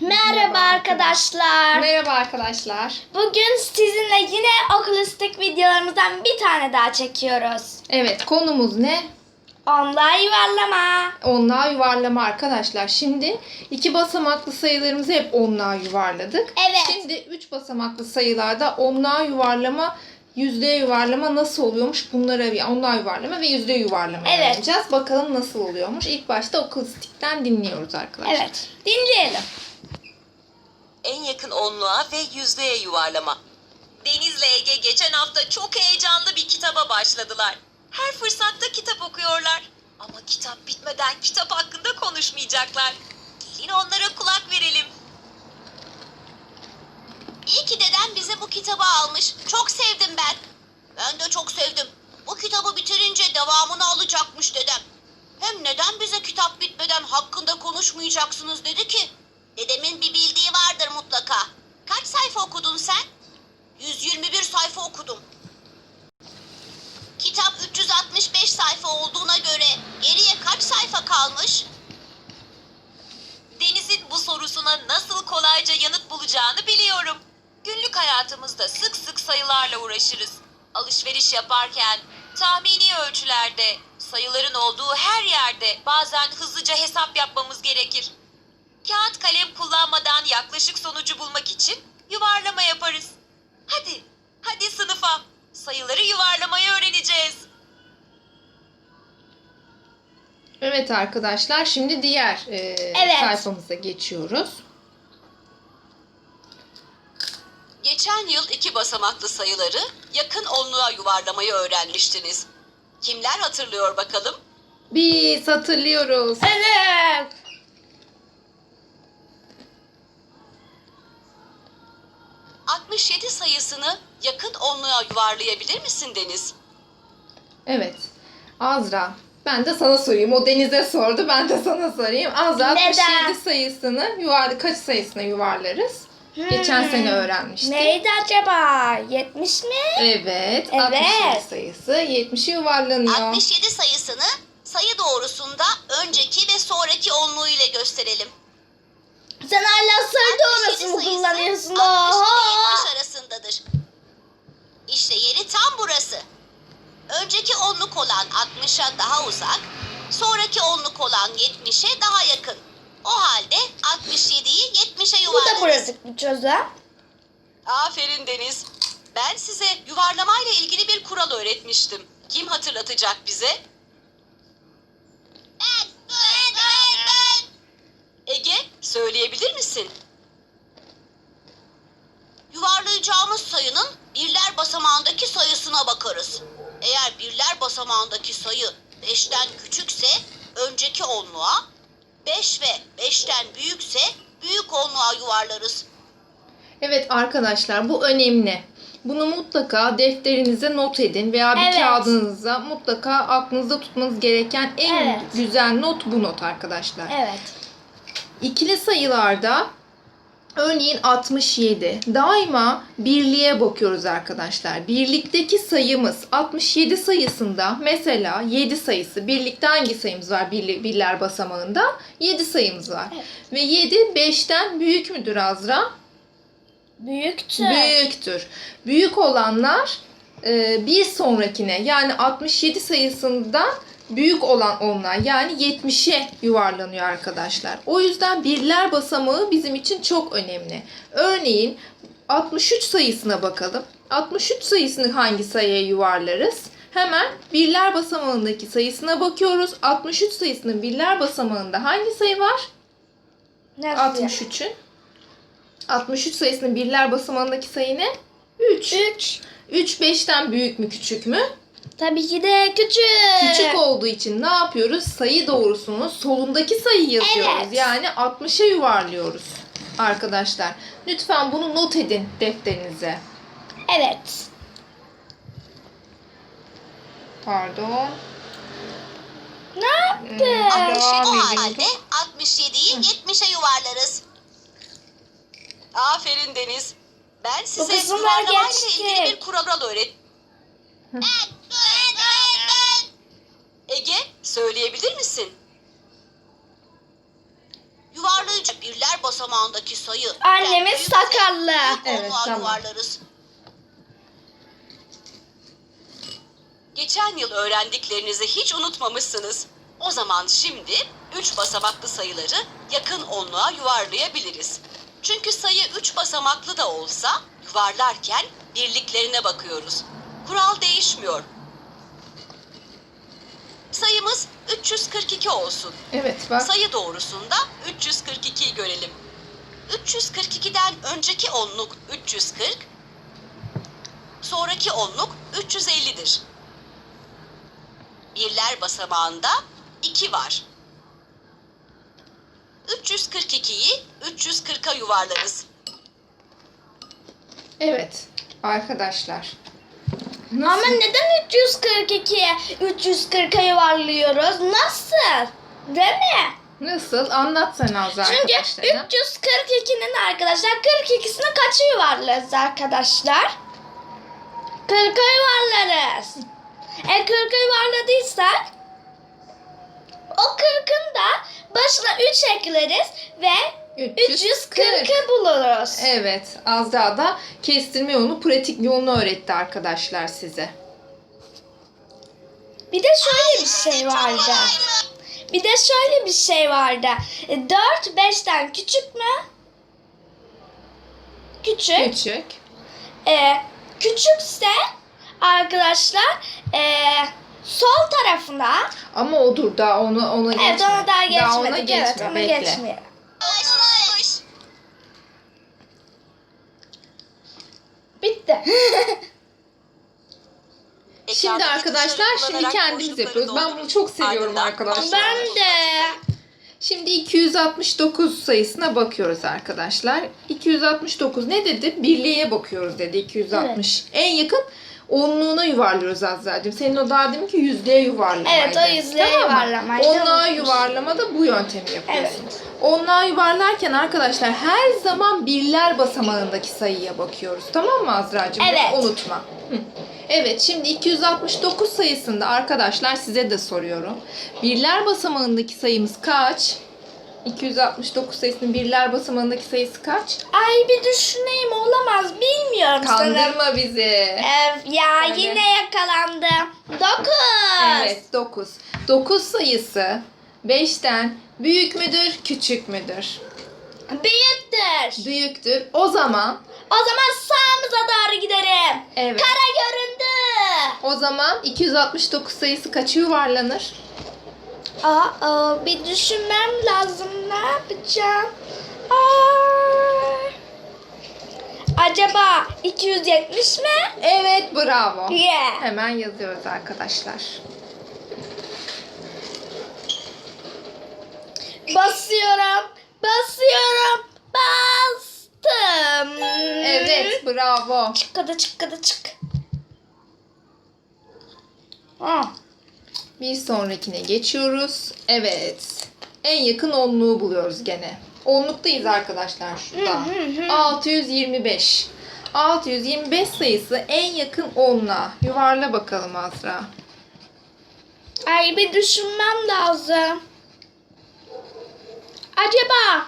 Merhaba arkadaşlar. Merhaba arkadaşlar. Bugün sizinle yine okulistik videolarımızdan bir tane daha çekiyoruz. Evet konumuz ne? Onlar yuvarlama. Onluğa yuvarlama arkadaşlar. Şimdi iki basamaklı sayılarımızı hep onluğa yuvarladık. Evet. Şimdi üç basamaklı sayılarda onluğa yuvarlama, yüzdeye yuvarlama nasıl oluyormuş? Bunlara bir onluğa yuvarlama ve yüzdeye yuvarlama Evet. öğreneceğiz. Bakalım nasıl oluyormuş. İlk başta okulistikten dinliyoruz arkadaşlar. Evet. Dinleyelim. En yakın onluğa ve yüzdeye yuvarlama. Deniz'le Ege geçen hafta çok heyecanlı bir kitaba başladılar. Her fırsatta kitap okuyorlar. Ama kitap bitmeden kitap hakkında konuşmayacaklar. Gelin onlara kulak verelim. İyi ki dedem bize bu kitabı almış. Çok sevdim ben. Ben de çok sevdim. Bu kitabı bitirince devamını alacakmış dedem. Hem neden bize kitap bitmeden hakkında konuşmayacaksınız dedi ki? Sayılarla uğraşırız. Alışveriş yaparken, tahmini ölçülerde, sayıların olduğu her yerde bazen hızlıca hesap yapmamız gerekir. Kağıt kalem kullanmadan yaklaşık sonucu bulmak için yuvarlama yaparız. Hadi, hadi sınıfa. Sayıları yuvarlamayı öğreneceğiz. Evet arkadaşlar şimdi diğer e, Evet. sayfamıza geçiyoruz. Geçen yıl iki basamaklı sayıları yakın onluğa yuvarlamayı öğrenmiştiniz. Kimler hatırlıyor bakalım? Biz hatırlıyoruz. Evet. ...67 sayısını yakın onluğa yuvarlayabilir misin Deniz? Evet. Azra. Ben de sana sorayım. O Deniz'e sordu. Ben de sana sorayım. Azra Neden? 67 sayısını yuvarlı kaç sayısına yuvarlarız? Geçen Hmm. sene öğrenmiştik. Neydi acaba? 70 mi? Evet. Evet. 67 sayısı 70'i yuvarlanıyor. 67 sayısını sayı doğrusunda önceki ve sonraki onluğu ile gösterelim. Sen hala sayı 67 doğrusunu kullanıyorsun. 60 ile Oha. 70 arasındadır. İşte yeri tam burası. Önceki onluk olan 60'a daha uzak, sonraki onluk olan 70'e daha yakın. O halde 67'yi 70'e Bu yuvarlarız. da burası bir çözüm. Aferin Deniz. Ben size yuvarlamayla ilgili bir kural öğretmiştim. Kim hatırlatacak bize? Ben, ben, ben, ben. Ege, söyleyebilir misin? Yuvarlayacağımız sayının birler basamağındaki sayısına bakarız. Eğer birler basamağındaki sayı 5'ten küçükse önceki onluğa, 5 ve 5'ten büyükse büyük onluğa yuvarlarız. Evet arkadaşlar bu önemli. Bunu mutlaka defterinize not edin veya bir Evet. kağıdınıza mutlaka aklınızda tutmanız gereken en Evet. güzel not bu not arkadaşlar. Evet. İkili sayılarda örneğin 67 daima birliğe bakıyoruz arkadaşlar. Birlikteki sayımız 67 sayısında mesela 7 sayısı birlikte hangi sayımız var birler basamağında? 7 sayımız var. Evet. Ve 7 5'ten büyük müdür Azra? Büyüktü. Büyüktür. Büyük olanlar e, bir sonrakine yani 67 sayısından büyük olan onlar yani 70'e yuvarlanıyor arkadaşlar. O yüzden birler basamağı bizim için çok önemli. Örneğin 63 sayısına bakalım. 63 sayısını hangi sayıya yuvarlarız? Hemen birler basamağındaki sayısına bakıyoruz. 63 sayısının birler basamağında hangi sayı var? Nasıl? 63'ün. 63 sayısının birler basamağındaki sayı ne? 3. 3. 3 5'ten büyük mü küçük mü? Tabii ki de küçük. Küçük olduğu için ne yapıyoruz? Sayı doğrusunu solundaki sayıyı yazıyoruz. Evet. Yani 60'a yuvarlıyoruz arkadaşlar. Lütfen bunu not edin defterinize. Evet. Pardon. Ne yaptı? Hmm, devam O halde 67'yi 70'e yuvarlarız. Aferin Deniz. Ben size yuvarlamayla ilgili bir kural öğret. Ben, ben, ben, ben. Ege, söyleyebilir misin? Yuvarlayıcı birler basamağındaki sayı. Annemiz Yani büyük sakallı. Evet, onluğa tamam. yuvarlarız. Geçen yıl öğrendiklerinizi hiç unutmamışsınız. O zaman şimdi 3 basamaklı sayıları yakın onluğa yuvarlayabiliriz. Çünkü sayı 3 basamaklı da olsa yuvarlarken birliklerine bakıyoruz. Kural değişmiyor. Sayımız 342 olsun. Evet bak. Sayı doğrusunda 342'yi görelim. 342'den önceki onluk 340, sonraki onluk 350'dir. Birler basamağında 2 var. 342'yi 340'a yuvarlarız. Evet arkadaşlar. Ama neden 342'ye 340'a yuvarlıyoruz? Nasıl? Değil mi? Nasıl? Anlat sen Azra Çünkü arkadaşlarına. 342'nin arkadaşlar 42'sini kaça yuvarlarız arkadaşlar? 40'a yuvarlarız. E 40'a yuvarladıysak o 40'ın da başına 3 ekleriz ve 340'ı buluruz. Evet Azra da kestirme yolunu pratik yolunu öğretti arkadaşlar size. Bir de şöyle bir şey vardı. Bir de şöyle bir şey vardı. 4 5'ten küçük mü? Küçük. Küçük. Ee, küçükse arkadaşlar ee, sol tarafına Ama odur daha onu ona geçme. evet onu daha geçmedik. ona geçme. evet onu bekle. geçmeyelim. Kolaymış. Bitti. Şimdi arkadaşlar şimdi kendimiz yapıyoruz. Ben bunu çok seviyorum arkadaşlar. ben de. Şimdi 269 sayısına bakıyoruz arkadaşlar. 269 ne dedi? Birliğe bakıyoruz dedi 260. En yakın onluğuna yuvarlıyoruz Azra'cığım. Senin o daha demin ki yüzlüğe yuvarlamaydı. Evet, o yüzlüğe yuvarlamaydı. Onluğa yuvarlamada bu yöntemi yapıyorsun. Evet. Onluğa yuvarlarken arkadaşlar her zaman birler basamağındaki sayıya bakıyoruz. Tamam mı Azra'cığım? Bunu Evet. unutma. Hı. Evet şimdi 269 sayısında arkadaşlar size de soruyorum. Birler basamağındaki sayımız kaç? 269 sayısının birler basamağındaki sayısı kaç? Ay bir düşüneyim olamaz bilmiyorum sanırım. Kandırma bizi. Ee, ya Söyle. yine yakalandım. 9. Evet 9. 9 sayısı 5'ten büyük müdür, küçük müdür? Büyüktür. Büyüktür. O zaman O zaman sağımıza doğru giderim. evet. Kara göründü. O zaman 269 sayısı kaça yuvarlanır? Aa, aa, bir düşünmem lazım. Ne yapacağım? Aa. Acaba 270 mi? Evet bravo. Yeah. Hemen yazıyoruz arkadaşlar. Basıyorum. Basıyorum. Bastım. Evet bravo. Çık hadi çık hadi çık. Aa. Bir sonrakine geçiyoruz. Evet. En yakın onluğu buluyoruz gene. Onluktayız arkadaşlar şurada. Hı hı hı. 625. 625 sayısı en yakın onluğa. Yuvarla bakalım Azra. Ay bir düşünmem lazım. Acaba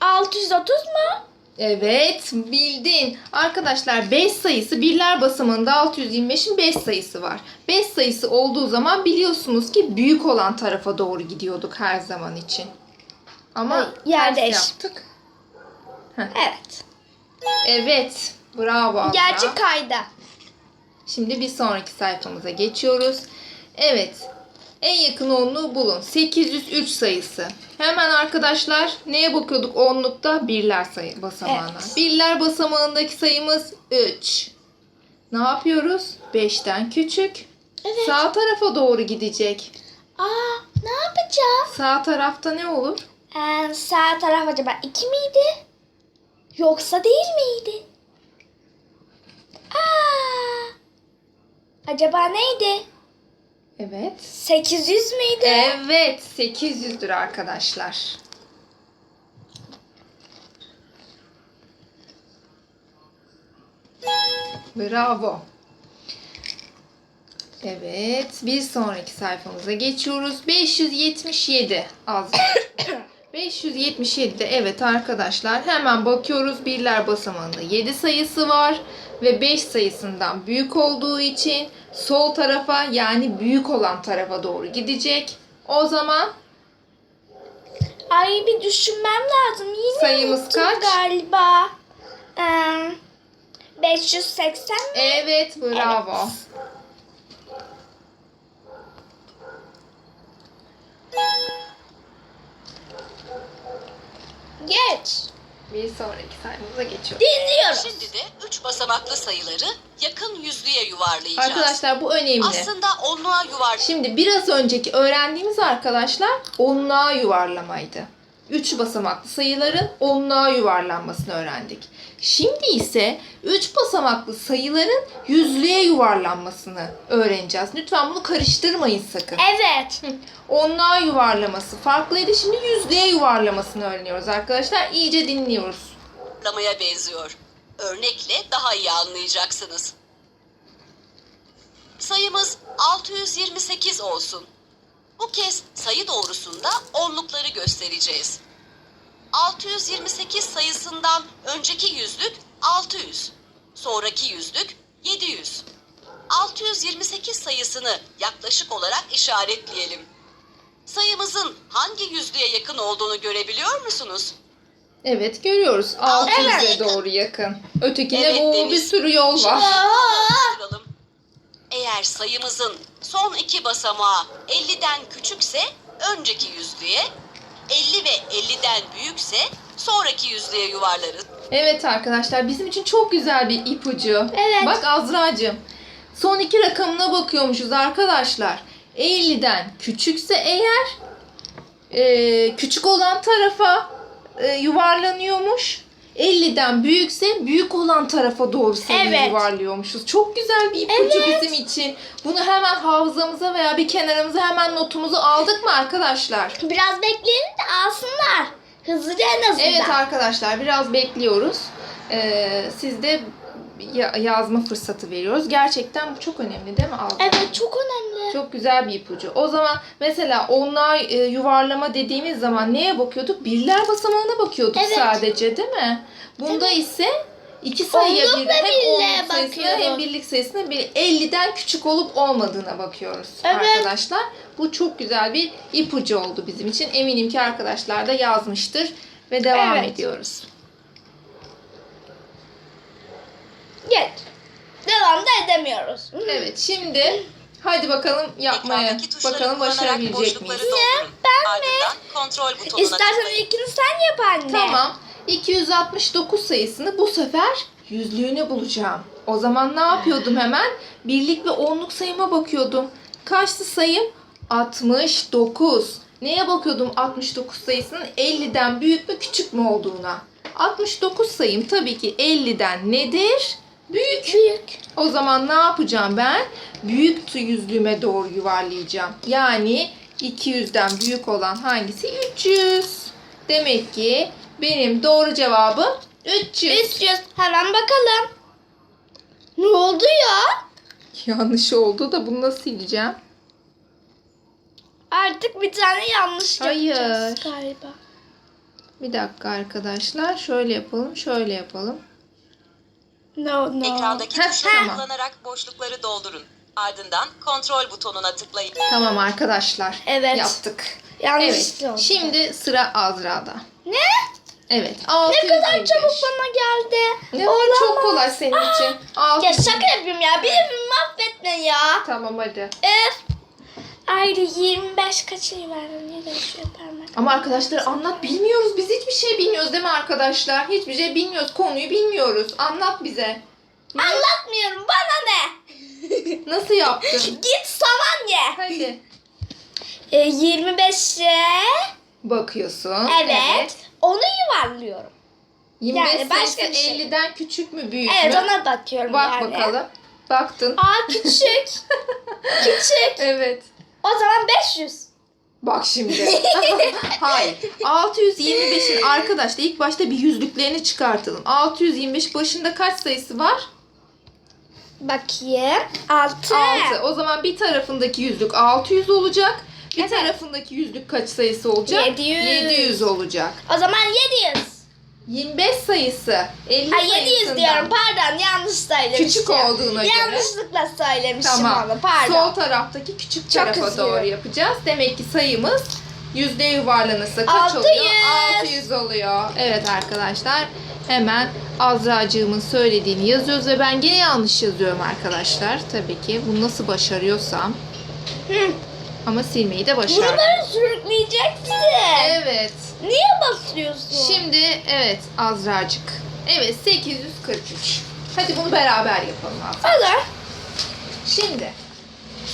630 mu? Evet bildin. Arkadaşlar 5 sayısı birler basamağında 625'in 5 sayısı var. 5 sayısı olduğu zaman biliyorsunuz ki büyük olan tarafa doğru gidiyorduk her zaman için. Ama Ay, yer ters değiş. yaptık. Evet. Evet. Bravo Azra. Gerçi kayda. Şimdi bir sonraki sayfamıza geçiyoruz. Evet. En yakın onluğu bulun. 803 sayısı. Hemen arkadaşlar neye bakıyorduk onlukta? Birler sayı basamağına. Evet. Birler basamağındaki sayımız 3. Ne yapıyoruz? 5'ten küçük. Evet. Sağ tarafa doğru gidecek. Aa ne yapacağız? Sağ tarafta ne olur? Ee, sağ taraf acaba 2 miydi? Yoksa değil miydi? Aa, acaba neydi? Evet. 800 müydü? Evet. 800'dür arkadaşlar. Bravo. Evet, bir sonraki sayfamıza geçiyoruz. 577 az. 577'de evet arkadaşlar hemen bakıyoruz birler basamağında 7 sayısı var ve 5 sayısından büyük olduğu için sol tarafa yani büyük olan tarafa doğru gidecek. O zaman Ay bir düşünmem lazım. Yine Sayımız kaç? Galiba. Ee, 580 mi? evet bravo. Geç. Bir sonraki sayımıza geçiyoruz. Dinliyoruz. Şimdi de 3 basamaklı sayıları yakın yüzlüğe yuvarlayacağız. Arkadaşlar bu önemli. Aslında onluğa yuvar Şimdi biraz önceki öğrendiğimiz arkadaşlar onluğa yuvarlamaydı. Üç basamaklı sayıların onluğa yuvarlanmasını öğrendik. Şimdi ise üç basamaklı sayıların yüzlüğe yuvarlanmasını öğreneceğiz. Lütfen bunu karıştırmayın sakın. Evet. Onluğa yuvarlaması farklıydı. Şimdi yüzlüğe yuvarlamasını öğreniyoruz arkadaşlar. İyice dinliyoruz. yuvarlamaya benziyor. Örnekle daha iyi anlayacaksınız. Sayımız 628 olsun. Bu kez sayı doğrusunda onlukları göstereceğiz. 628 sayısından önceki yüzlük 600, sonraki yüzlük 700. 628 sayısını yaklaşık olarak işaretleyelim. Sayımızın hangi yüzlüğe yakın olduğunu görebiliyor musunuz? Evet görüyoruz. 600'e Evet. doğru yakın. Ötekine Evet, bu bir Deniz. sürü yol var. Arttıralım. Eğer sayımızın son iki basamağı 50'den küçükse önceki yüzlüğe, 50 ve 50'den büyükse sonraki yüzlüğe yuvarlarız. Evet arkadaşlar bizim için çok güzel bir ipucu. Evet. Bak Azra'cığım son iki rakamına bakıyormuşuz arkadaşlar. 50'den küçükse eğer e, küçük olan tarafa e, yuvarlanıyormuş. 50'den büyükse büyük olan tarafa doğru sayıyı Evet. yuvarlıyormuşuz. Çok güzel bir ipucu bizim için. Bunu hemen hafızamıza veya bir kenarımıza hemen notumuzu aldık mı arkadaşlar? Biraz bekleyin de alsınlar. Hızlıca en azından. Evet arkadaşlar biraz bekliyoruz. Ee, siz de yazma fırsatı veriyoruz. Gerçekten bu çok önemli değil mi Alda? Evet çok önemli. Çok güzel bir ipucu. O zaman mesela onlar e, yuvarlama dediğimiz zaman neye bakıyorduk? Birler basamağına bakıyorduk Evet. sadece değil mi? Bunda ise iki sayıya bir hem onluk sayısına hem birlik sayısına bir 50'den küçük olup olmadığına bakıyoruz Evet. arkadaşlar. Bu çok güzel bir ipucu oldu bizim için. Eminim ki arkadaşlar da yazmıştır ve devam Evet. ediyoruz. Geç. Devam da edemiyoruz. Evet şimdi hadi bakalım yapmaya Ekrandaki tuşları bakalım kullanarak başarabilecek boşlukları miyiz? doldurun. Ardından kontrol butonuna İstersen tıklayın. ilkini sen yap anne. Tamam. 269 sayısını bu sefer yüzlüğüne bulacağım. O zaman ne yapıyordum hemen? Birlik ve onluk sayıma bakıyordum. Kaçtı sayım? 69. Neye bakıyordum 69 sayısının 50'den büyük mü küçük mü olduğuna? 69 sayım tabii ki 50'den nedir? Büyük. Büyük. O zaman ne yapacağım ben? Büyük yüzlüğüme doğru yuvarlayacağım. Yani 200'den büyük olan hangisi? 300. Demek ki benim doğru cevabım 300. 300. Hemen bakalım. Ne oldu ya? Yanlış oldu da bunu nasıl sileceğim? Artık bir tane yanlış Hayır. yapacağız galiba. Bir dakika arkadaşlar. Şöyle yapalım, şöyle yapalım. No no. Ekrandaki tamam. kullanarak boşlukları doldurun. Ardından kontrol butonuna tıklayın. Tamam arkadaşlar. Evet. Yaptık. Yanlış Evet. oldu. Şimdi sıra Azra'da. Ne? Evet. Ne 625. kadar çabuk bana geldi. Ne var çok kolay senin için. Ya 600. şaka yapıyorum ya. Bir bir mahvetme ya. Tamam hadi. Öf. Ayrı 25 kaçıyı verdim. Ne değişiyor parmak? Ama arkadaşlar anlat bilmiyoruz. Biz hiçbir şey bilmiyoruz değil mi arkadaşlar? Hiçbir şey bilmiyoruz. Konuyu bilmiyoruz. Anlat bize. Ne? Anlatmıyorum. Bana ne? Nasıl yaptın? Git saman ye. Hadi. E, 25'e Bakıyorsun. evet. Onu yuvarlıyorum. 25 Yani başka bir şey. 50'den küçük mü büyük Evet mü? ona bakıyorum Bak yani. bakalım. Baktın. Aa küçük. küçük. Evet. O zaman 500. Bak şimdi. Hayır. 625'in arkadaşlar ilk başta bir yüzlüklerini çıkartalım. 625 başında kaç sayısı var? Bakayım. 6. 6. O zaman bir tarafındaki yüzlük 600 olacak. Bir Evet. tarafındaki yüzlük kaç sayısı olacak? 700. 700 olacak. O zaman 700. 25 sayısı 50 Ha 700 sayısından diyorum pardon yanlış söylemişim. Küçük olduğuna göre. Yanlışlıkla söylemişim Tamam. onu pardon. Sol taraftaki küçük tarafa üzgünüm. doğru yapacağız. Demek ki sayımız yüzde yuvarlanırsa kaç 600. oluyor? 600 oluyor. Evet arkadaşlar. Hemen Azra'cığımın söylediğini yazıyoruz ve ben gene yanlış yazıyorum arkadaşlar. Tabii ki bunu nasıl başarıyorsam. Hı. Ama silmeyi de başardım. böyle sürükleyeceksin. Evet. Niye basıyorsun? Şimdi evet Azra'cık. Evet 843. Hadi bunu beraber yapalım Azra. Olur. Şimdi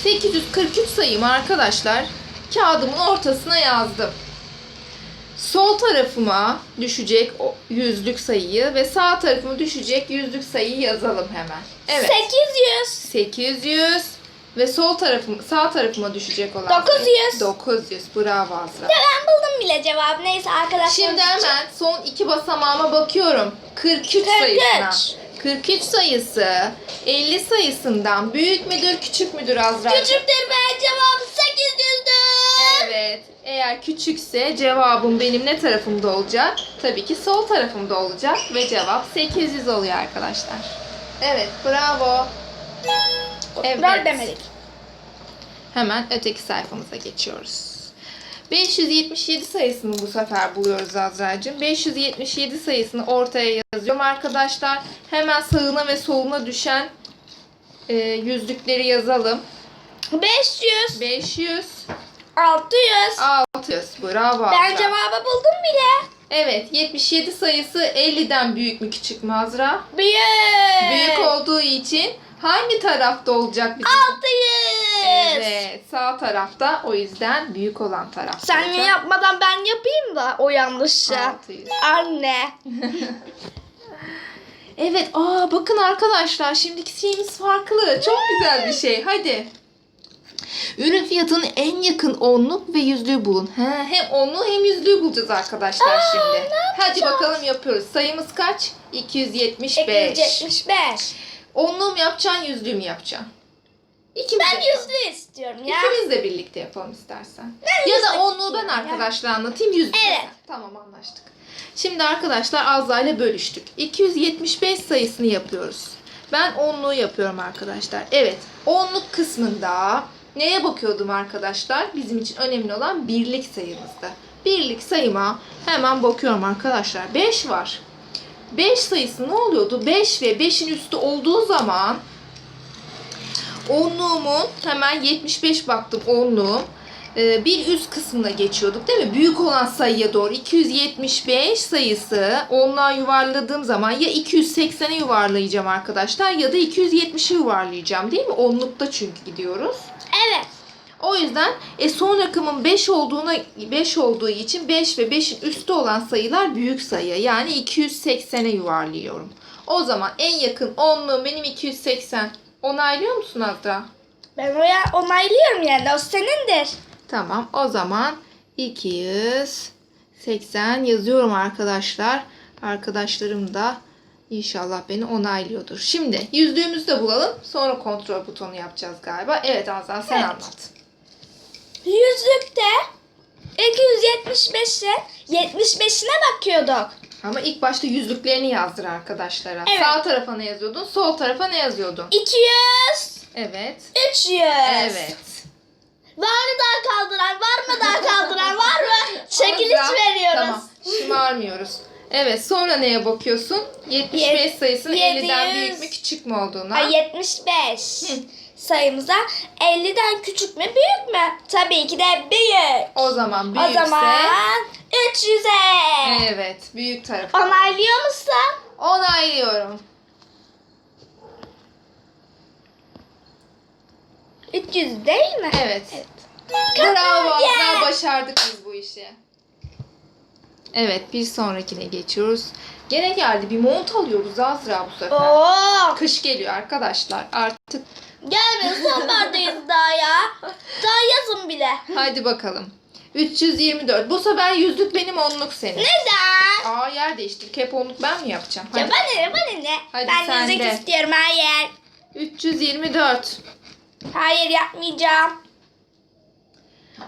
843 sayımı arkadaşlar kağıdımın ortasına yazdım. Sol tarafıma düşecek o yüzlük sayıyı ve sağ tarafıma düşecek yüzlük sayıyı yazalım hemen. Evet. 800. 800 ve sol tarafım sağ tarafıma düşecek olan 900. sayı 900. Bravo Azra. Ya ben buldum bile cevabı. Neyse arkadaşlar. Şimdi hemen son iki basamağıma bakıyorum. 43 43. sayısına. 43 sayısı 50 sayısından büyük müdür küçük müdür Azra? Küçüktür ve cevabı 800'dür. Evet. Eğer küçükse cevabım benim ne tarafımda olacak? Tabii ki sol tarafımda olacak ve cevap 800 oluyor arkadaşlar. Evet, bravo. Evet. Rol demedik. Hemen öteki sayfamıza geçiyoruz. 577 sayısını bu sefer buluyoruz Azra'cığım. 577 sayısını ortaya yazıyorum arkadaşlar. Hemen sağına ve soluna düşen e, yüzlükleri yazalım. 500. 500, 600. 600. Bravo Ben Azra. cevabı buldum bile. Evet, 77 sayısı 50'den büyük mü küçük mü Azra? Büyük. Büyük olduğu için hangi tarafta olacak bizim? 600. Evet, sağ tarafta. O yüzden büyük olan tarafta Sen olacak. yapmadan ben yapayım da o yanlışı. 600. Anne. Evet, aa bakın arkadaşlar şimdiki şeyimiz farklı. Çok güzel bir şey. Hadi. Ürün fiyatının en yakın onluk ve yüzlüğü bulun. He, hem onluğu hem yüzlüğü bulacağız arkadaşlar şimdi. Hadi bakalım yapıyoruz. Sayımız kaç? 275. 275. Onluğu mu yapacaksın, yüzlüğü mü yapacaksın? İkimiz Ben de- yüzlü istiyorum ya. İkimiz de birlikte yapalım istersen. Ben ya da onluğu ben istiyorum ya. arkadaşlar anlatayım, yüzlüğü Evet. sen. Tamam anlaştık. Şimdi arkadaşlar Azza ile bölüştük. 275 sayısını yapıyoruz. Ben onluğu yapıyorum arkadaşlar. Evet, onluk kısmında neye bakıyordum arkadaşlar? Bizim için önemli olan birlik sayımızda. Birlik sayıma hemen bakıyorum arkadaşlar. 5 var. 5 sayısı ne oluyordu? 5 ve 5'in üstü olduğu zaman onluğumun hemen 75 baktım onluğum. Ee, bir üst kısmına geçiyorduk değil mi? Büyük olan sayıya doğru 275 sayısı onluğa yuvarladığım zaman ya 280'e yuvarlayacağım arkadaşlar ya da 270'e yuvarlayacağım değil mi? Onlukta çünkü gidiyoruz. O yüzden e, son rakamın 5 olduğuna 5 olduğu için 5 ve 5'in üstü olan sayılar büyük sayı. Yani 280'e yuvarlıyorum. O zaman en yakın onluğum benim 280. Onaylıyor musun Azra? Ben o ya onaylıyorum yani. O senindir. Tamam. O zaman 280 yazıyorum arkadaşlar. Arkadaşlarım da inşallah beni onaylıyordur. Şimdi yüzlüğümüzü de bulalım. Sonra kontrol butonu yapacağız galiba. Evet Azra sen Evet. anlat. Yüzlükte 275'e 75'ine bakıyorduk. Ama ilk başta yüzlüklerini yazdır arkadaşlara. Evet. Sağ tarafa ne yazıyordun? Sol tarafa ne yazıyordun? 200, Evet. 300. Evet. Var mı daha kaldıran? Var mı daha kaldıran? Var mı? Çekiliş veriyoruz. Tamam. Şımarmıyoruz. Evet. Sonra neye bakıyorsun? 75 Yet- sayısının 50'den 700. büyük mü küçük mü olduğuna. Ha, 75 Hı. Sayımıza 50'den küçük mü büyük mü? Tabii ki de büyük. O zaman büyükse. O zaman 300'e. Evet. Büyük tarafı. Onaylıyor musun? Onaylıyorum. 300 değil mi? Evet. Bravo Azra. Yeah. Başardık biz bu işi. Evet. Bir sonrakine geçiyoruz. Gene geldi. Bir mont alıyoruz Azra bu sefer. Oo. Kış geliyor arkadaşlar. Artık Gelmiyor sonbahardayız daha ya. Daha yazın bile. hadi bakalım. 324. Bu sefer yüzlük benim onluk senin. Neden? Aa yer değiştirdik. Hep onluk ben mi yapacağım? Ya Hadi. bana ne bana ne? Hadi ben sen yüzük de. istiyorum hayır. 324. Hayır yapmayacağım.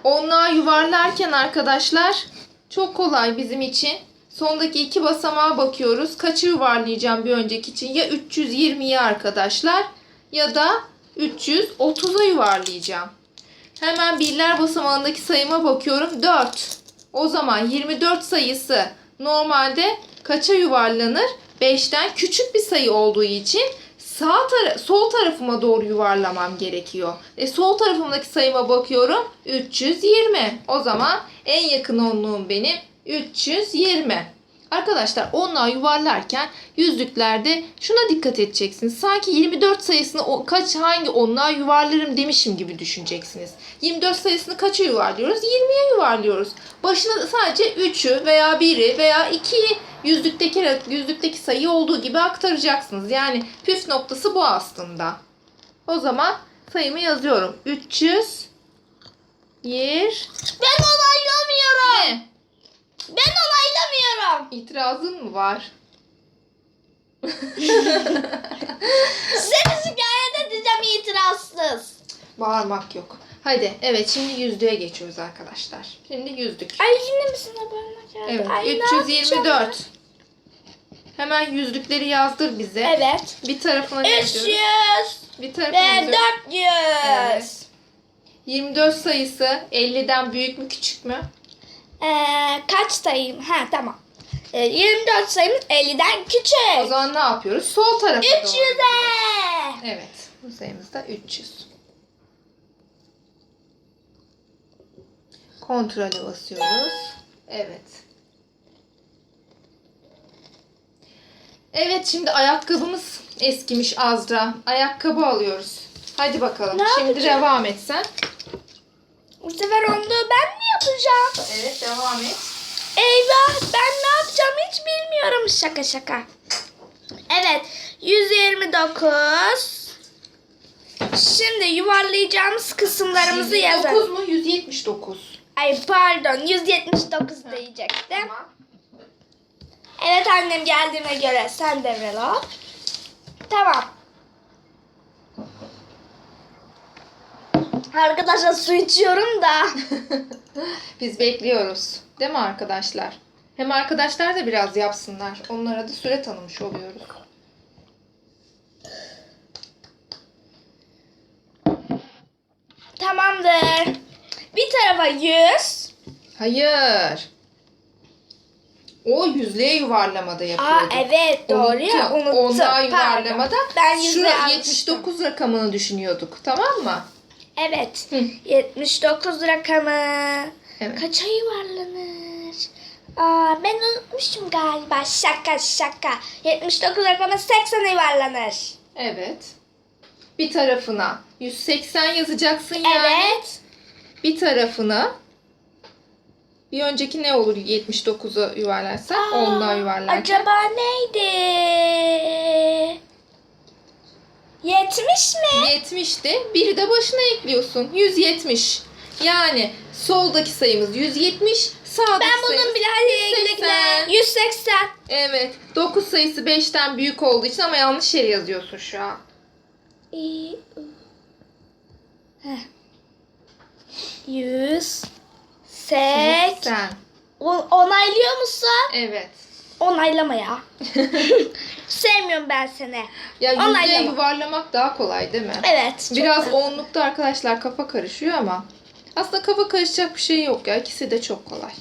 Onluğa yuvarlarken arkadaşlar çok kolay bizim için. Sondaki iki basamağa bakıyoruz. Kaçı yuvarlayacağım bir önceki için? Ya 320'yi arkadaşlar ya da 330'a yuvarlayacağım. Hemen birler basamağındaki sayıma bakıyorum. 4. O zaman 24 sayısı normalde kaça yuvarlanır? 5'ten küçük bir sayı olduğu için sağ tara- sol tarafıma doğru yuvarlamam gerekiyor. E, sol tarafımdaki sayıma bakıyorum. 320. O zaman en yakın onluğum benim 320. Arkadaşlar onluğa yuvarlarken yüzlüklerde şuna dikkat edeceksiniz. Sanki 24 sayısını kaç hangi onluğa yuvarlarım demişim gibi düşüneceksiniz. 24 sayısını kaça yuvarlıyoruz? 20'ye yuvarlıyoruz. Başına sadece 3'ü veya 1'i veya 2'yi yüzlükteki yüzlükteki sayı olduğu gibi aktaracaksınız. Yani püf noktası bu aslında. O zaman sayımı yazıyorum. 300 Yer. Ben onaylamıyorum. Ne? Ben onaylamıyorum. İtirazın mı var? Seni şikayet edeceğim itirazsız. Bağırmak yok. Hadi evet şimdi yüzlüğe geçiyoruz arkadaşlar. Şimdi yüzlük. Ay yine mi sana bana geldi? Evet Ay, ne 324. yapacağım Hemen yüzlükleri yazdır bize. Evet. Bir tarafına 300 yazıyoruz. Bir tarafına ve yazıyoruz. 400. Evet. 24 sayısı 50'den büyük mü küçük mü? Ee, kaç sayım? Ha tamam. Ee, 24 sayımız 50'den O küçük. zaman ne yapıyoruz? Sol tarafa doğru. 300'e. Evet. Bu sayımız da 300. Kontrole basıyoruz. Evet. Evet şimdi ayakkabımız eskimiş Azra. Ayakkabı alıyoruz. Hadi bakalım. Ne şimdi yapacağım? devam et sen. Bu sefer onu ben mi yapacağım? Evet devam et. Eyvah ben ne yapacağım hiç bilmiyorum. Şaka şaka. Evet 129. Şimdi yuvarlayacağımız kısımlarımızı yazalım. 109 mu? 179. Ay pardon 179 diyecektim. Tamam. Evet annem geldiğine göre sen devrel ol. Tamam. Arkadaşlar su içiyorum da. Biz bekliyoruz. Değil mi arkadaşlar? Hem arkadaşlar da biraz yapsınlar. Onlara da süre tanımış oluyoruz. Tamamdır. Bir tarafa 100. Hayır. O yüzlüğe yuvarlamada Aa yapıyorduk. evet doğru ya unuttum. Pardon. yuvarlamada Ben almıştım. 79 rakamını düşünüyorduk. Tamam mı? Evet. Hı. 79 rakamı. Evet. Kaça yuvarlanır? Aa, ben unutmuşum galiba. Şaka şaka. 79 rakamı 80'e yuvarlanır. Evet. Bir tarafına 180 yazacaksın yani. Evet. Bir tarafına bir önceki ne olur 79'u yuvarlarsak? Aa, Ondan yuvarlarken. Acaba neydi? 70 mi? 70'ti. Biri de başına ekliyorsun. 170. Yani soldaki sayımız 170, sağdaki Ben bunun sayımız hadi 180. 180. Evet. 9 sayısı 5'ten büyük olduğu için ama yanlış yere yazıyorsun şu an. İyi. Heh. 100 Sek. Sen. O- Onaylıyor musun? Evet. Onaylama ya. Sevmiyorum ben seni. Ya yüzeye Onaylama. yuvarlamak daha kolay değil mi? Evet. çok Biraz onlukta arkadaşlar kafa karışıyor ama aslında kafa karışacak bir şey yok ya. İkisi de çok kolay.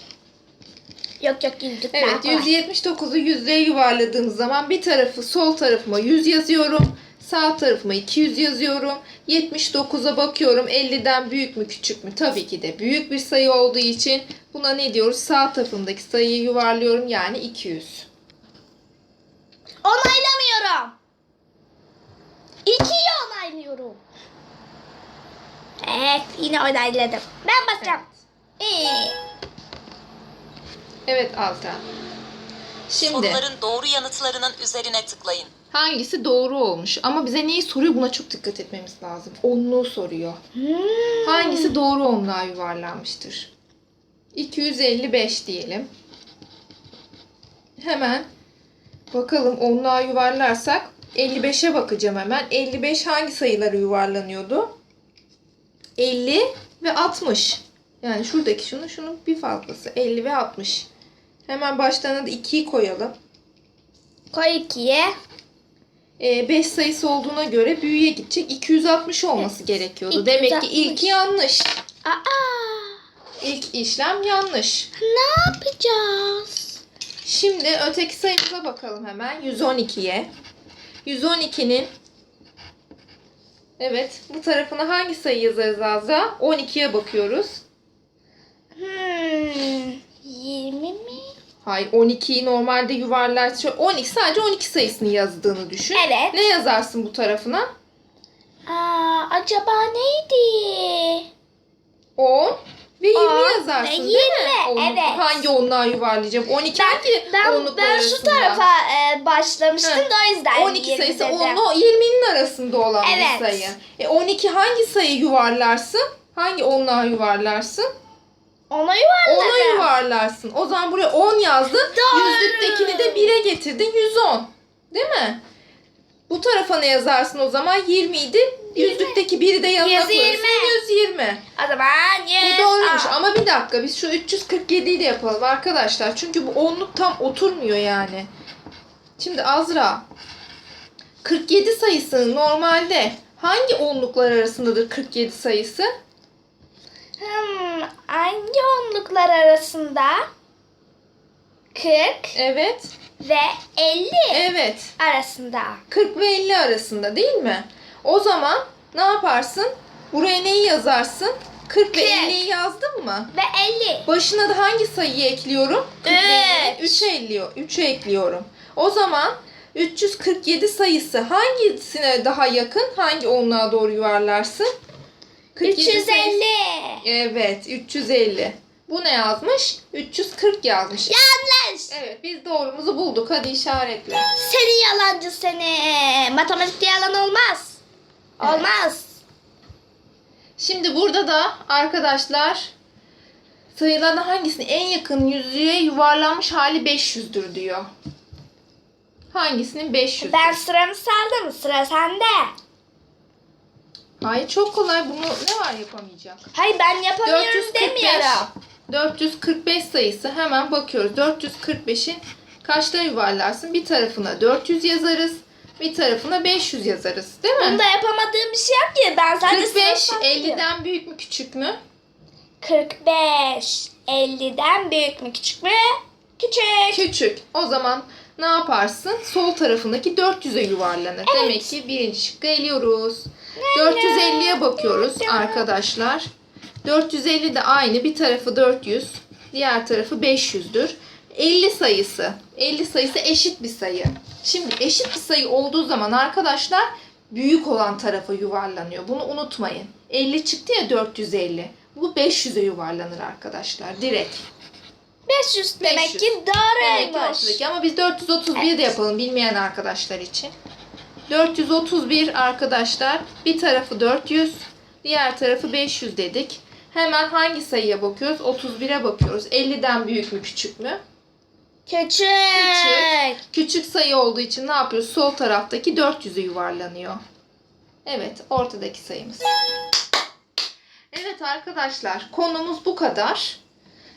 Yok yok güldük. Evet daha kolay. 179'u yüzlüğe yuvarladığım zaman bir tarafı sol tarafıma 100 yazıyorum. Sağ tarafıma 200 yazıyorum. 79'a bakıyorum. 50'den büyük mü küçük mü? Tabii ki de büyük bir sayı olduğu için buna ne diyoruz? Sağ tarafındaki sayıyı yuvarlıyorum. Yani 200. Onaylamıyorum. İkiyi onaylıyorum. Evet yine onayladım. Ben basacağım. İyi. Evet Alta. Şimdi Soruların doğru yanıtlarının üzerine tıklayın. Hangisi doğru olmuş? Ama bize neyi soruyor? Buna çok dikkat etmemiz lazım. Onluğu soruyor. Hmm. Hangisi doğru onluğa yuvarlanmıştır? 255 diyelim. Hemen bakalım onluğa yuvarlarsak 55'e bakacağım hemen. 55 hangi sayılara yuvarlanıyordu? 50 ve 60. Yani şuradaki şunun şunun bir fazlası 50 ve 60. Hemen başlarına da 2'yi koyalım. Koy ikiye. 5 sayısı olduğuna göre büyüye gidecek 260 olması gerekiyordu. Demek ki 260. ilki yanlış. Aa, İlk işlem yanlış. ne yapacağız? Şimdi öteki sayımıza bakalım hemen. 112'ye. 112'nin Evet, bu tarafına hangi sayı yazarız Azra? 12'ye bakıyoruz. Hmm, 20 mi? Hayır, 12'yi normalde yuvarlar. Şu 12 sadece 12 sayısını yazdığını düşün. Evet. Ne yazarsın bu tarafına? Aa, acaba neydi? 10 ve 20 On yazarsın ve değil mi? 20, Onluk- evet. Hangi onluğa yuvarlayacağım? 12 Ben, hangi ben, onluklar ben şu arasında? tarafa e, başlamıştım da o yüzden 12 20 sayısı dedim. 10 ile 20'nin arasında olan Evet. bir sayı. E 12 hangi sayı yuvarlarsın? Hangi onluğa yuvarlarsın? Ona yuvarladım. Ona yuvarlarsın. O zaman buraya 10 yazdın. Doğru. Yüzlüktekini de 1'e getirdin. 110. Değil mi? Bu tarafa ne yazarsın o zaman? 20 idi. Yüzlükteki 1'i de yanına 120. koyarsın. 120. O zaman 100. Bu doğruymuş Aa, ama bir dakika biz şu 347'yi de yapalım arkadaşlar. Çünkü bu onluk tam oturmuyor yani. Şimdi Azra 47 sayısı normalde hangi onluklar arasındadır 47 sayısı? Hmm, hangi onluklar arasında? 40 Evet. ve 50 Evet. arasında. 40 ve 50 arasında değil mi? O zaman ne yaparsın? Buraya neyi yazarsın? 40 ve Kırk. 50'yi yazdın mı? Ve 50. Başına da hangi sayıyı ekliyorum? 40 ve 50'nin 3'e ekliyor, 3'e ekliyorum. O zaman 347 sayısı hangisine daha yakın? Hangi onluğa doğru yuvarlarsın? 47 sayısı- 350. Evet, 350. Bu ne yazmış? 340 yazmış. Yanlış. Evet, biz doğrumuzu bulduk. Hadi işaretle. Seni yalancı seni. Matematikte yalan olmaz. Evet. Olmaz. Şimdi burada da arkadaşlar sayıların hangisinin en yakın yüzüğe yuvarlanmış hali 500'dür diyor. Hangisinin 500? Ben sıramı saldım. Sıra sende. Hayır çok kolay. Bunu ne var yapamayacak? Hayır ben yapamıyorum 445. demiyorum. 445 sayısı hemen bakıyoruz. 445'in kaçta yuvarlarsın? Bir tarafına 400 yazarız. Bir tarafına 500 yazarız. Değil mi? Bunda yapamadığım bir şey yok ki. Ben sadece 45 sıra sallıyorum. 50'den büyük mü küçük mü? 45 50'den büyük mü küçük mü? Küçük. Küçük. O zaman ne yaparsın? Sol tarafındaki 400'e yuvarlanır. Evet. Demek ki birinci şıkkı eliyoruz. 450'ye bakıyoruz arkadaşlar. 450 de aynı. Bir tarafı 400, diğer tarafı 500'dür. 50 sayısı. 50 sayısı eşit bir sayı. Şimdi eşit bir sayı olduğu zaman arkadaşlar büyük olan tarafa yuvarlanıyor. Bunu unutmayın. 50 çıktı ya 450. Bu 500'e yuvarlanır arkadaşlar. Direkt. 500 demek 500. ki Demek ki doğruymuş. ortadaki ama biz 431 de yapalım bilmeyen arkadaşlar için. 431 arkadaşlar bir tarafı 400 diğer tarafı 500 dedik. Hemen hangi sayıya bakıyoruz? 31'e bakıyoruz. 50'den büyük mü küçük mü? Küçük. Küçük. Küçük sayı olduğu için ne yapıyoruz? Sol taraftaki 400'e yuvarlanıyor. Evet ortadaki sayımız. Evet arkadaşlar konumuz bu kadar.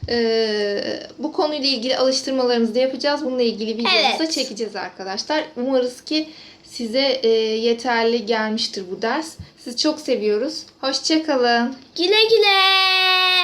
Ee, bu konuyla ilgili alıştırmalarımızı da yapacağız. Bununla ilgili videomuzu da Evet. çekeceğiz arkadaşlar. Umarız ki size e, yeterli gelmiştir bu ders. Sizi çok seviyoruz. Hoşçakalın. Güle güle.